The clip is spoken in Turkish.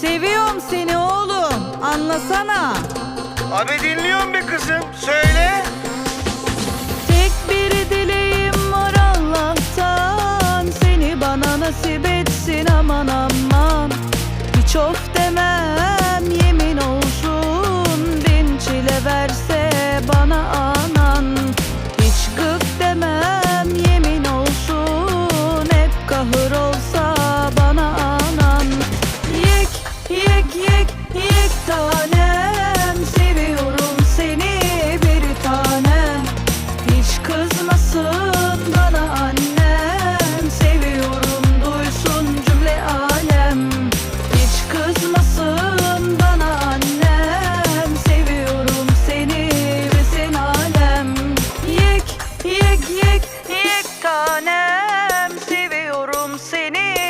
Seviyorum seni oğlum. Anlasana. Abi dinliyorum be kızım. Söyle. Tek bir dileğim var Allah'tan. Seni bana nasip etsin aman aman. Hiç of demem yemin olsun. Bin çile verse bana al. Kızmasın bana annem. Seviyorum duysun cümle alem. Hiç kızmasın bana annem. Seviyorum seni ve sen alem. Yek yek yek yek tanem. Seviyorum seni.